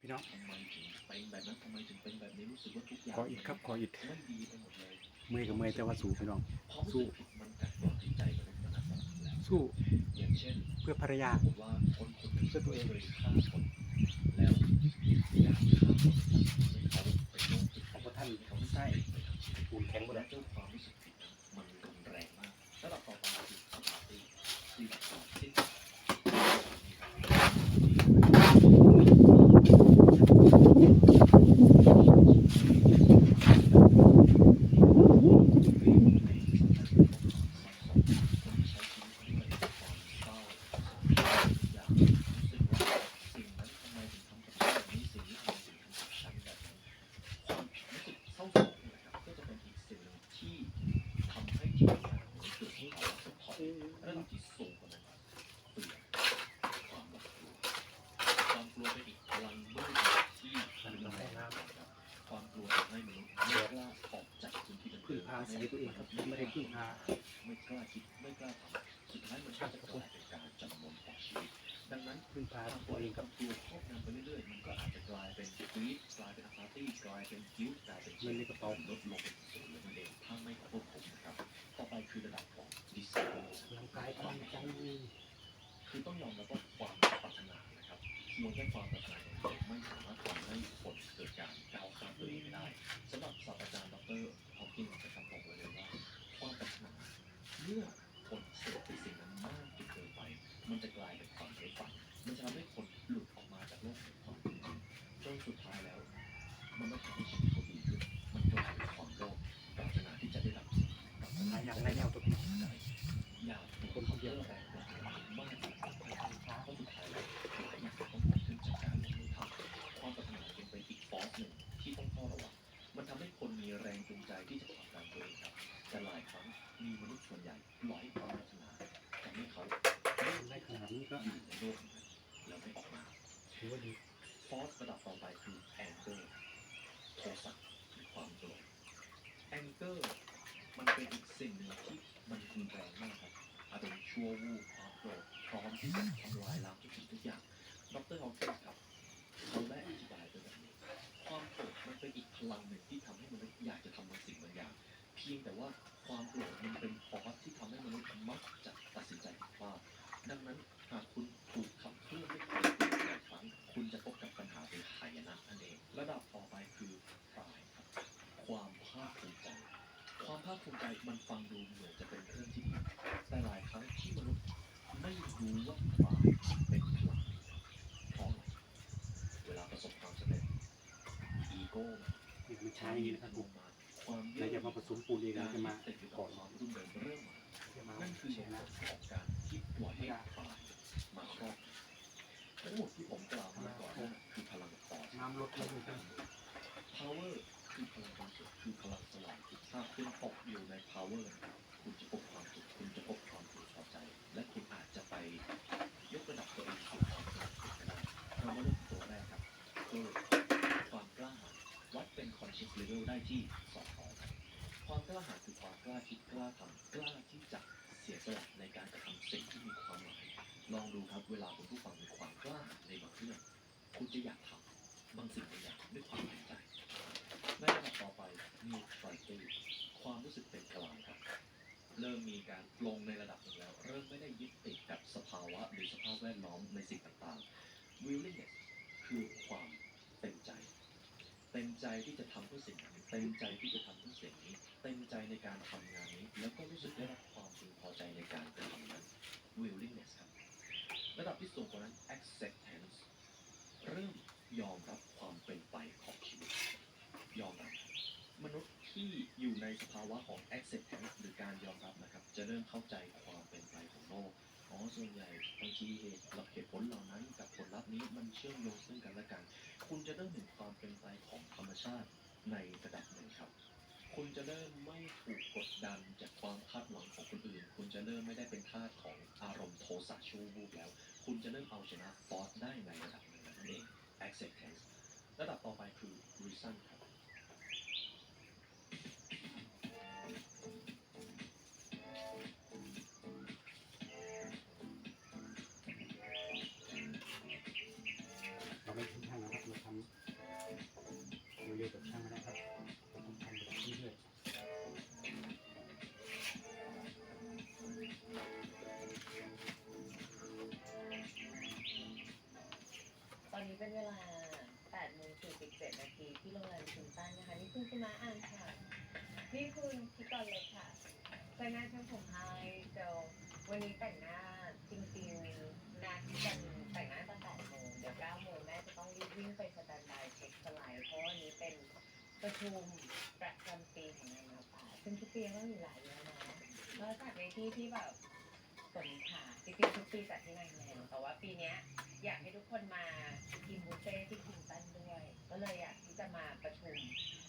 พี่น้องทำไมถึงเป็นแบบนั้นทำไมถึงเป็นแบบนี้รู้สึกว่าทุกอย่างขออิดครับขออิดไม่ดีไปหมดเลยเมื่อยกับเมื่อยแต่ว่าสู้พี่น้องความรู้สึกมันกัดกร่อนจิตใจมนุษย์มานานแล้วสู้อย่างเช่นเพื่อภรรยาสมมติว่าคนคนหนึ่งเพื่อตัวเองเลยฆ่าคนแล้วอยากฆ่าคนให้เขาเป็นโรคจิตเอาบ่ทันเขาไม่ใช่ไปทำชีวิตปูนแข็งหมดและแล้วเจ้าความรู้สึกผิดนั้นมันรุนแรงมากระดับต่อไปคือสมาธิคือแบบความสิ้นสุดระดับที่สูงกว่านั้นเปลี่ยนความหวาดกลัวความกลัวเป็นอีกพลังมืดที่มันรุนแรงมากครับความกลัวทำให้มนุษย์ไม่กล้าออกจากพื้นที่ต่างๆพึ่งพาอาศัยตัวเองครับไม่ได้พึ่งพา กล้าคิดไม่กล้าทำสุดท้ายมันก็จะกลายเป็นการจำนนต่อชีวิตดังนั้นพึ่งพาถ้าปตัล่วอยเองคครับวามกลัวครอบงำไปเรื่อยๆมันก็อาจจะกลายเป็นกรีดกลายเป็นอาพาร์ตี้กลายเป็นกิ้วกลายเป็นเงินในกระเป๋าลดลงเป็นศูนย์เลยนั่นเองถ้าไม่ควบคุมนะครับต่อไปคือระดับของดิสโร่างกายความใจคือต้องยอมรับว่าความปรารถนานะครับเพียงแค่ความปรารถนา มันทำให้คนมีแรงจูงใจที่จะผลักดันตัวเองครับแต่หลายครั้งมีมนุษย์ส่วนใหญ่ปล่อยความปรารถนาทำให้เขาได้ขนาดนี้ก็อยู่ในโลกนั้นแล้วไม่ออกมาถือว่าดีฟอสระดับต่อไปคือแองเกอร์โทสะหรือความโกรธแองเกอร์มันเป็นอีกสิ่งหนึ่งที่มันรุนแรงมากครับอารมณ์ชั่ววูบความโกรธพร้อมที่จะทำลายล้างทุกสิ่งทุกอย่างดรฮอว์กินส์ครับเขาได้อธิบายไว้แบบนี้ความโกรธมันเป็นอีกพลังหนึ่ง พียงแต่ว่าความโกรธมันเป็นฟอสที่ทำให้มนุษย์มักจะตัดสินใจผิดพลาดดังนั้นหากคุณถูกขับเคลื่อนด้วยความโกรธหลายครั้งคุณจะพบกับปัญหาเป็นหายนะนั่นเองระดับต่อไปคือพรายครับความภาคภูมิใจความภาคภูมิใจมันฟังดูเหมือนจะเป็นเรื่องที่ดีแต่หลายครั้งที่มนุษย์ไม่รู้ว่าพรายเป็นพลังเพราะเวลาประสบความสำเร็จอีโก้มันเนี่ยมันใช้อย่างนี้นะครับผมา แล้วจะมาผสมปูนเองแล้วจะมาติดอยู่กับความรุ่มเริงเริ่มมาจะมานั่นคือใช้เหตุผนะของการที่ปล่อยให้พลายมาครอบทั้งหมดที่ผมกล่าวมาก่อนคือพลังต่อน้ำลดลงกัน power คือพลังบริสุทธิ์คือพลังสว่างถ้าคุณตกอยู่ใน power คุณจะพบความสุขคุณจะพบความสุขพอใจ และคุณอาจจะไปยกระดับตัวเองสู่ความสำเร็จก็ได้เรามาเริ่มตัวแรกครับคือความกล้าหาญวัดเป็น conscious level ได้ที่ กล้าหาญคือความกล้าคิดกล้าทำกล้าที่จะเสียสละในการกระทำสิ่งที่มีความหมายลองดูครับเวลาคุณผู้ฟังมีความกล้าหาญในบางเรื่องคุณจะอยากทำบางสิ่งบางอย่างด้วยความตั้งใจในระดับต่อไป neutrality ความรู้สึกเป็นกลางครับ เริ่มมีการลงในระดับหนึ่งแล้ว เริ่มไม่ได้ยึดติดกับสภาวะหรือสภาพแวดล้อมในสิ่งต่างๆ willingness คือความเต็มใจ เต็มใจที่จะทำเพื่อสิ่งนั้น เต็มใจที่จะทำเพื่อสิ่งนี้เต็มใจในการทำงานนี้ แล้วก็รู้สึกได้รับความพึงพอใจในการกระทำนั้น willingness ครับระดับที่สูงกว่านั้น acceptance เริ่มยอมรับความเป็นไปของชีวิต ยอมรับ มนุษย์ที่อยู่ในสภาวะของ acceptance หรือการยอมรับนะครับ จะเริ่มเข้าใจความเป็นไปของโลกอ๋อส่วนใหญ่บางทีเหตุหลักเหตุผลเหล่านั้นกับผลลัพธ์นี้มันเชื่อมโยงซึ่งกันและกัน คุณจะเริ่มเห็นความเป็นไปของธรรมชาติ ในระดับหนึ่งครับ คุณจะเริ่มไม่ถูกกดดันจากความคาดหวังของคนอื่น คุณจะเริ่มไม่ได้เป็นทาสของอารมณ์โทสะชูวูบแล้ว คุณจะเริ่มเอาชนะฟอสได้ในระดับหนึ่งนั่นเอง acceptance ระดับต่อไปคือ reason ครับเราไม่ทิ้งทางนะครับเราทำล มาอ่านค่ะ นี่คุณพี่กรณ์เลยค่ะแต่งหน้าช่างผมไฮเจลวันนี้แต่งหน้าจริงๆนัดกันแต่งหน้าตั้ง8โมงเดี๋ยว9โมงแม่จะต้องรีบวิ่งไปสแตนบายเช็คสไลด์เพราะวันนี้เป็นประชุมประจำปีของนางนาป่าซึ่งทุกปีก็มีหลายเยอะนะแล้วจัดในที่ที่แบบสมขาจริงๆทุกปีจัดที่นางแมวแต่ว่าปีเนี้ยอยากให้ทุกคนมากินบุฟเฟ่ที่คิงตันด้วย ก็เลยอยากที่จะมาประชุม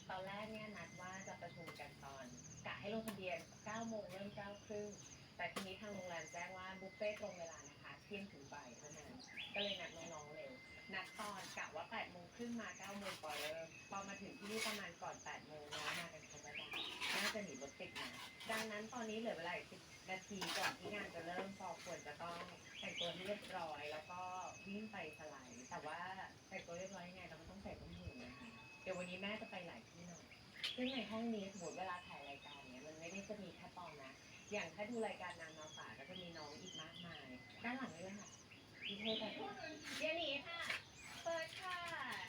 ตอนแรกเนี่ยนัดว่าจะประชุมกันตอนกะให้ลงทะเบียน 9 โมงเริ่ม9ครึ่งแต่ทีนี้ทางโรงแรมแจ้งว่าบุฟเฟ่ต์ตรงเวลานะคะเที่ยงถึงบ่ายเท่านั้นก็เลยนัดน้องๆเร็วนัดตอนกะว่า8โมงครึ่งมา9โมงก่อนเริ่มพอมาถึงที่นี่ประมาณก่อน8โมงน้องมากันครบแล้วจ้ะน่าจะหนีรถติดนะดังนั้นตอนนี้เหลือเวลาอีก10นาทีก่อนที่งานจะเริ่มพอควรจะต้องแต่งตัวให้เรียบร้อย แล้วก็วิ่งไปสไลด์แต่ว่าแต่งตัวเรียบร้อยยังไงเราก็ต้องใส่ต้นหู นะคะเดี๋ยววันนี้แม่จะไปหลายที่หน่อยซึ่งในห้องนี้สมมติเวลาถ่ายรายการเนี่ยมันไม่ได้จะมีแค่ปองนะ อย่างถ้าดูรายการนางนอนป่าก็จะมีน้องอีกมากมาย ด้านหลังนี่เลยค่ะดีเทลแบบเดี๋ยวหนีค่ะ เปิดค่ะ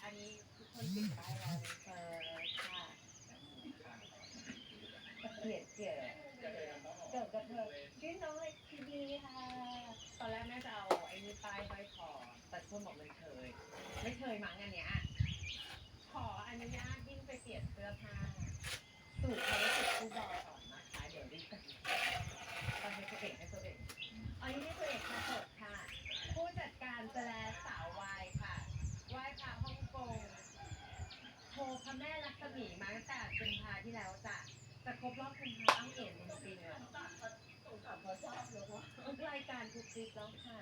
อันนี้ทุกคนปิดป้ายแล้วเปิดค่ะเกลียดเกลียดเกิดกับเธอชื่อน้องเล็กทีดีค่ะ ตอนแรกแม่จะเอาไอ้นี่ป้ายห้อยคอแต่ทุกคนบอกมันเคย ไม่เคยมั้งอันเนี้ย ขออนุญาตวิ่งไปเปลี่ยนเสื้อผ้า สู่ภารกิจผู้บอกก่อนนะคะเดี๋ยวรีบไปตอนให้ตัวเองให้ตัวเองอันนี้ให้ตัวเองค่ะสดค่ะ ผู้จัดการแสลสาววายค่ะวายค่ะฮ่องกงโทรพระแม่ลักษมีมาตั้งแต่กุมภาที่แล้วจ้ะจะครบรอบกุมภาต้องเอ็นจริงๆอะรายการทุกคลิปแล้วค่ะ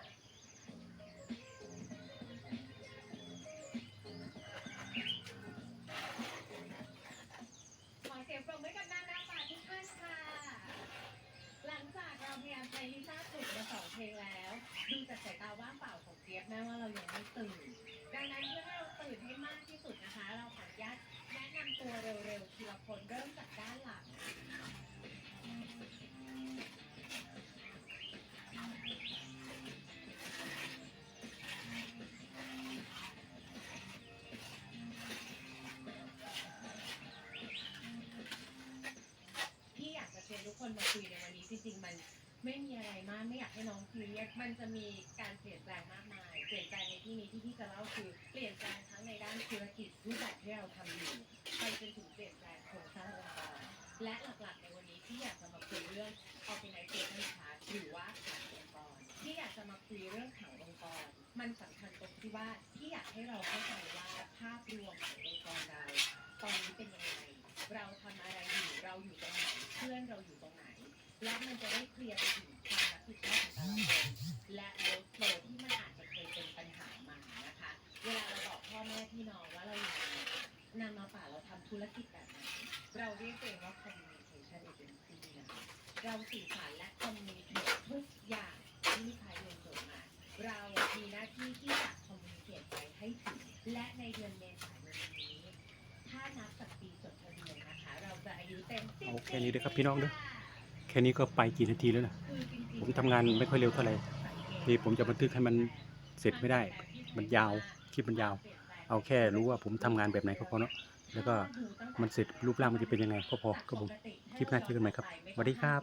เพลงแล้วดูจากสายตาว่างเปล่าของเจี๊ยบแม้ว่าเรายังไม่ตื่น ดังนั้นเพื่อให้เราตื่นให้มากที่สุดนะคะ เราขออนุญาตแนะนำตัวเร็วๆทีละคนเริ่มจากด้านหลังที่อยากจะเชิญทุกคนมาคุยในวันนี้จริงๆมัน ไม่มีอะไรมากไม่อยากให้น้องซีเรียสมันจะมีการเปลี่ยนแปลงมากมาย เปลี่ยนแปลงในที่นี้ที่พี่จะเล่าคือ เปลี่ยนแปลงทั้งในด้านธุรกิจรูปแบบที่เราทำอยู่ไปจนถึงเปลี่ยนแปลงโครงสร้างองค์กรและหลักๆในวันนี้ที่อยากจะมาคุยเรื่อง organization chart หรือว่าขังองค์กรที่อยากจะมาคุยเรื่องขังองค์กร มันสำคัญตรงที่ว่าที่อยากให้เราเข้าใจว่าภาพรวมขององค์กรเราตอนนี้เป็นยังไงเราทำอะไรอยู่เราอยู่ตรงไหนเพื่อนเราอยู่ตรงไหนและมันจะได้เคลียร์ แบบไหนเราเรียกตัวเองว่า communication agency นะคะเราสื่อสารและ communicate ทุกอย่างที่ลูกค้าเรียนจบมา เรามีหน้าที่ที่จะ communicate ไปให้ถึง และในเดือนเมษายนนี้ ถ้านับจากปีจดทะเบียนนะคะ เราจะอายุเต็ม10เอาแค่นี้เด้อครับพี่น้องเด้อ แค่นี้ก็ไปกี่นาทีแล้วนะคือจริงๆ ผมทำงานไม่ค่อยเร็วเท่าไหร่ที่ผมจะบันทึกให้มันเสร็จไม่ได้ มันยาวคลิปมันยาว เอาแค่รู้ว่าผมทำงานแบบไหนก็พอเนาะ แล้วก็มันเสร็จรูปร่างมันจะเป็นยังไงก็พอครับผมคลิปหน้าเจอกันใหม่ครับสวัสดีครับ